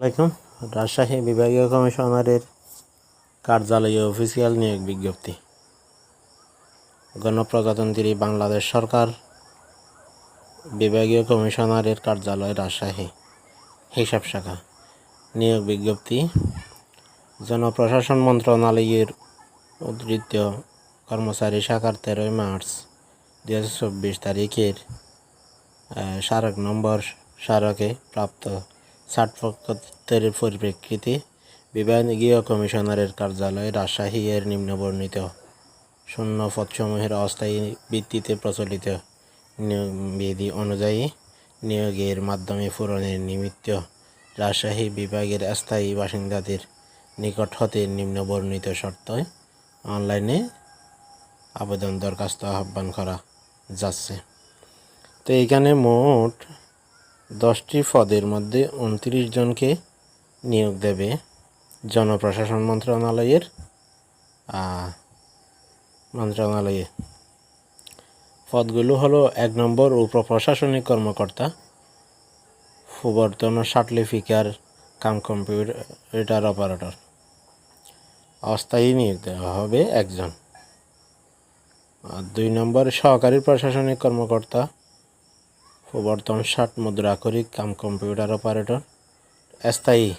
আলাইকুম। রাজশাহী বিভাগীয় কমিশনারের কার্যালয়ে অফিসিয়াল নিয়োগ বিজ্ঞপ্তি। গণপ্রজাতন্ত্রী বাংলাদেশ সরকার বিভাগীয় কমিশনারের কার্যালয় রাজশাহী, হিসাব শাখা। নিয়োগ বিজ্ঞপ্তি, জনপ্রশাসন মন্ত্রণালয়ের উদ্ধৃত কর্মচারী শাখার তেরোই মার্চ দু হাজার চব্বিশ তারিখের স্মারক নম্বর স্মারকে প্রাপ্ত সার্টিফিকেটের পরিপ্রেক্ষিতে বিভাগীয় কমিশনারের কার্যালয় রাজশাহী এর নিম্নবর্ণিত শূন্য পদসমূহের অস্থায়ী ভিত্তিতে প্রচলিত নিয়োগ বিধি অনুযায়ী নিয়োগের মাধ্যমে পূরণের নিমিত্ত রাজশাহী বিভাগের স্থায়ী বাসিন্দাদের নিকট হতে নিম্নবর্ণিত শর্তে অনলাইনে আবেদন দরখাস্ত আহ্বান করা যাচ্ছে। তো এইখানে মোট দশটি পদের মধ্যে উনত্রিশ জনকে নিয়োগ দেবে জনপ্রশাসন মন্ত্রণালয়ের মন্ত্রণালয়ে। পদগুলো হলো এক নম্বর উপপ্রশাসনিক কর্মকর্তা প্রবর্তন সার্টিফিকার কাম কম্পিউটার অপারেটর। অস্থায়ী নিয়োগ দেওয়া হবে একজন। দুই নম্বর সহকারী প্রশাসনিক কর্মকর্তা প্রবর্তন ষাট মুদ্রাকরিক কাম কম্পিউটার অপারেটর। স্থায়ী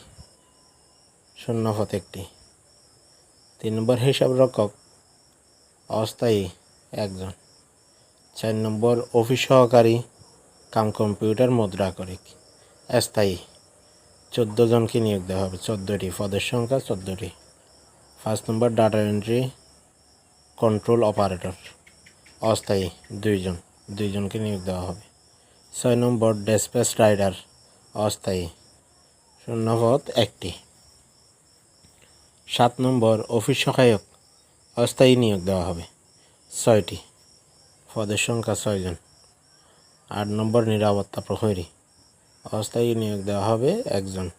শূন্য একটি। তিন নম্বর হিসাব রক্ষক। অস্থায়ী একজন। চার নম্বর অফিস সহকারী কাম কম্পিউটার মুদ্রাকরিক স্থায়ী। চোদ্দ জনকে নিয়োগ দেওয়া হবে। চোদ্দোটি পদের সংখ্যা, চোদ্দোটি। পাঁচ নম্বর ডাটা এন্ট্রি কন্ট্রোল অপারেটর। অস্থায়ী দুইজন। দুইজনকে নিয়োগ দেওয়া হবে। ছয় নম্বর ডেসপ্যাচ রাইডার অস্থায়ী। শূন্যপদ একটি। সাত নম্বর অফিস সহায়ক অস্থায়ী নিয়োগ দেওয়া হবে। ছয়টি। পদের সংখ্যা ছয়জন আট নম্বর নিরাপত্তা প্রহরী অস্থায়ী নিয়োগ দেওয়া হবে একজন।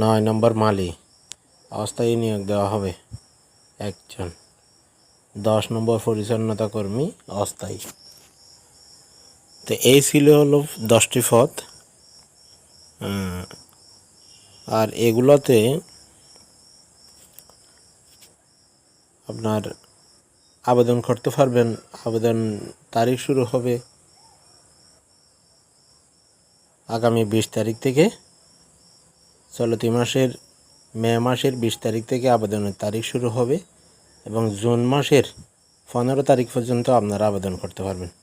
নয় নম্বর মালি অস্থায়ী নিয়োগ দেওয়া হবে একজন। দশ নম্বর পরিচ্ছন্নতা কর্মী অস্থায়ী। তো এই ছিল হলো দশটি আহ, আর এগুলোতে আপনার আবেদন করতে পারবেন আবেদন তারিখ শুরু হবে আগামী বিশ তারিখ থেকে। চলতি মাসের মে মাসের বিশ তারিখ থেকে আবেদনের তারিখ শুরু হবে এবং জুন মাসের পনেরো তারিখ পর্যন্ত আপনারা আবেদন করতে পারবেন।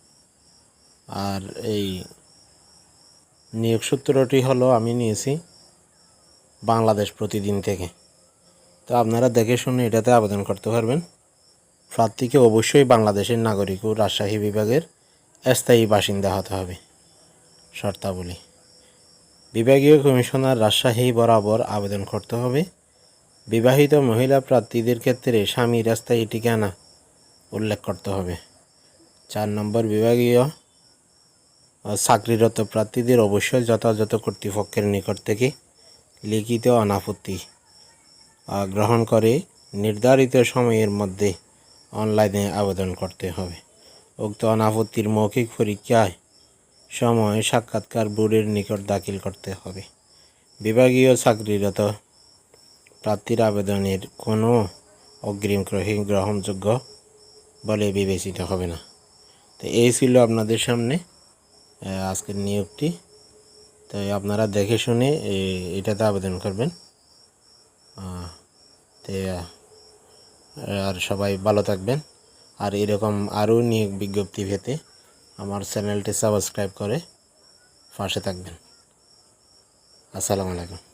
আর এই নিয়োগ সূত্রটি হলো, আমি নিয়েছি বাংলাদেশ প্রতিদিন থেকে। তো আপনারা দেখে শুনে এটাতে আবেদন করতে পারবেন। প্রার্থীকে অবশ্যই বাংলাদেশের নাগরিক ও রাজশাহী বিভাগের স্থায়ী বাসিন্দা হতে হবে। শর্তাবলী। বিভাগীয় কমিশনার রাজশাহী বরাবর আবেদন করতে হবে। বিবাহিত মহিলা প্রার্থীদের ক্ষেত্রে স্বামীর স্থায়ী ঠিকানা উল্লেখ করতে হবে। চার নম্বর বিভাগীয় চাকরিরত প্রার্থীদের অবশ্যই যথাযথ কর্তৃপক্ষের নিকট থেকে লিখিত অনাপত্তি গ্রহণ করে নির্ধারিত সময়ের মধ্যে অনলাইনে আবেদন করতে হবে। উক্ত অনাপত্তির মৌখিক পরীক্ষায় সময় সাক্ষাৎকার বোর্ডের নিকট দাখিল করতে হবে। বিভাগীয় চাকরিরত প্রার্থীর আবেদনের কোনো অগ্রিম গ্রহী- গ্রহণযোগ্য বলে বিবেচিত হবে না। তো এই ছিল আপনাদের সামনে আজকের নিয়োগটি। তাই আপনারা দেখে শুনে এটাতে আবেদন করবেন। তো আর সবাই ভালো থাকবেন। আর এরকম আরও নিয়োগ বিজ্ঞপ্তি পেতে আমার চ্যানেলটি সাবস্ক্রাইব করে পাশে থাকবেন। আসসালামু আলাইকুম।